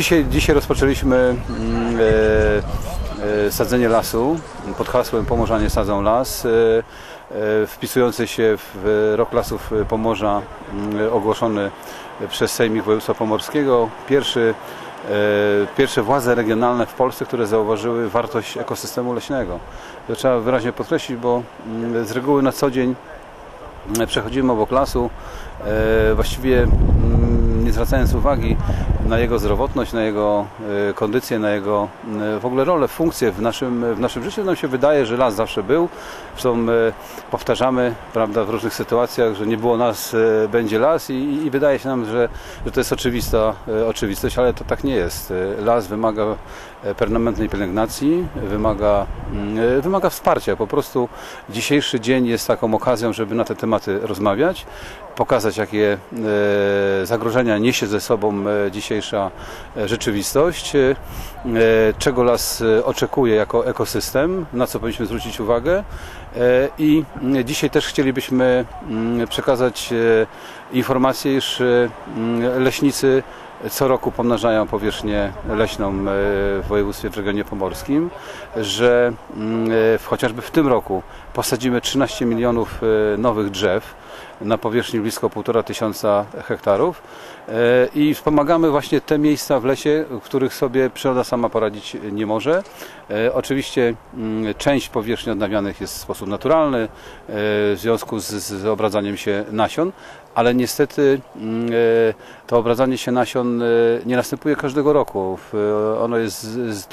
dzisiaj, dzisiaj rozpoczęliśmy mm, e, e, sadzenie lasu pod hasłem Pomorzanie sadzą las, e, wpisujący się w rok lasów Pomorza mm, ogłoszony przez Sejmik Województwa Pomorskiego. Pierwszy, pierwsze władze regionalne w Polsce, które zauważyły wartość ekosystemu leśnego. To trzeba wyraźnie podkreślić, bo mm, z reguły na co dzień przechodzimy obok lasu, właściwie nie zwracając uwagi na jego zdrowotność, na jego e, kondycję, na jego e, w ogóle rolę, funkcję w naszym, w naszym życiu. Nam się wydaje, że las zawsze był. Zresztą e, powtarzamy prawda, w różnych sytuacjach, że nie było nas, będzie las i, i wydaje się nam, że, że to jest oczywista oczywistość, ale to tak nie jest. Las wymaga permanentnej pielęgnacji, wymaga, wymaga wsparcia. Po prostu dzisiejszy dzień jest taką okazją, żeby na te tematy rozmawiać, pokazać jakie zagrożenia niesie ze sobą e, dzisiejsza e, rzeczywistość, e, czego las e, oczekuje jako ekosystem, na co powinniśmy zwrócić uwagę? I dzisiaj też chcielibyśmy mm, przekazać informację, iż mm, leśnicy co roku pomnażają powierzchnię leśną e, w województwie w regionie pomorskim, że mm, e, chociażby w tym roku posadzimy 13 milionów e, nowych drzew na powierzchni blisko 1,5 tysiąca hektarów e, i wspomagamy właśnie te miejsca w lesie, w których sobie przyroda sama poradzić nie może. E, Oczywiście mm, część powierzchni odnawianych jest w sposób naturalny e, w związku z, z obradzaniem się nasion, ale niestety mm, e, to obradzanie się nasion e, nie następuje każdego roku. W- Ono jest,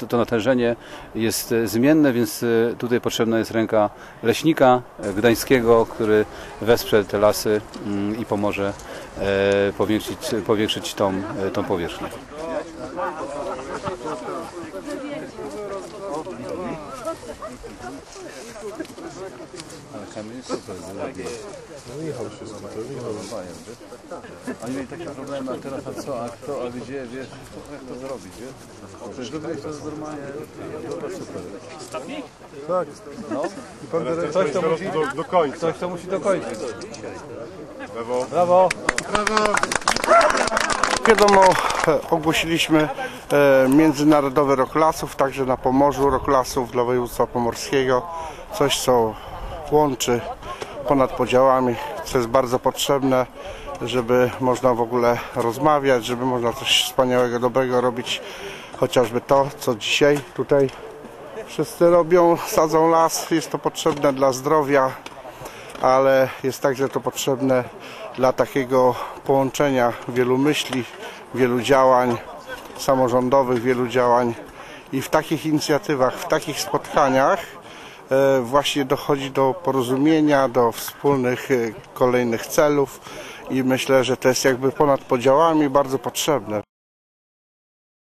to natężenie jest e, zmienne, więc e, tutaj potrzebna jest ręka leśnika e, gdańskiego, który wesprze te lasy mm, i pomoże e, powiększyć, powiększyć tą, e, tą powierzchnię. Oni mieli takie problemy, a teraz a co, a kto, a gdzie, wiesz, jak to zrobić, wiesz? Przecież zrobiłeś to jest normalnie, to super. Tak. No, I pan Ktoś to jest musi- do, do końca. ktoś to musi dokończyć. Brawo. Brawo! Wiadomo, e, ogłosiliśmy Międzynarodowy Rok Lasów, także na Pomorzu Rok Lasów dla województwa pomorskiego. Coś, co łączy ponad podziałami, co jest bardzo potrzebne, żeby można w ogóle rozmawiać, żeby można coś wspaniałego, dobrego robić. Chociażby to, co dzisiaj tutaj wszyscy robią, sadzą las. Jest to potrzebne dla zdrowia, ale jest także to potrzebne dla takiego połączenia wielu myśli, wielu działań samorządowych, wielu działań i w takich inicjatywach, w takich spotkaniach e, właśnie dochodzi do porozumienia, do wspólnych e, kolejnych celów i myślę, że to jest jakby ponad podziałami bardzo potrzebne.